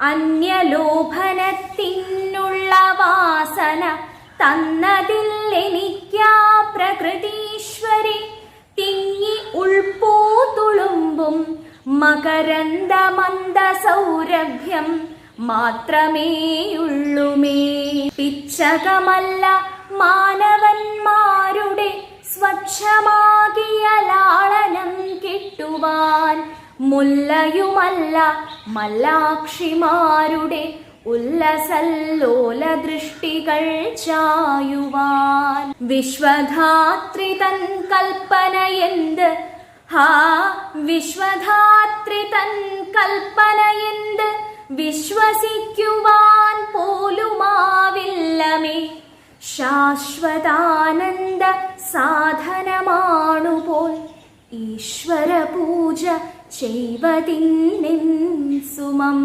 അന്യലോഭനത്തിനുള്ള വാസന തന്നതിൽ എനിക്കാ പ്രകൃതീശ്വരി. തിങ്ങി ഉൾപ്പൂ തുളുമ്പും മകരന്ദമന്ദ സൗരഭ്യം മാത്രമേയുള്ളുമേ. പിച്ചകമല്ല മാനവന്മാരുടെ സ്വച്ഛമാകിയ കിട്ടുവാൻ മുല്ലയുമല്ല മല്ലാക്ഷിമാരുടെ ഉല്ലസല്ലോല ദൃഷ്ടികൾ ചായുവാൻ. വിശ്വധാത്രി തൻ കൽപ്പനയെന്ത് ഹാ വിശ്വധാത്രി തൻ കൽപ്പനയെന്ത് വിശ്വസിക്കുവാൻ പോലുമാവില്ലമേ. ശാശ്വതാനന്ദ സാധനമാണുപോൽ ഈശ്വര പൂജ ചെയ്വതിന്നിൻ സുമം.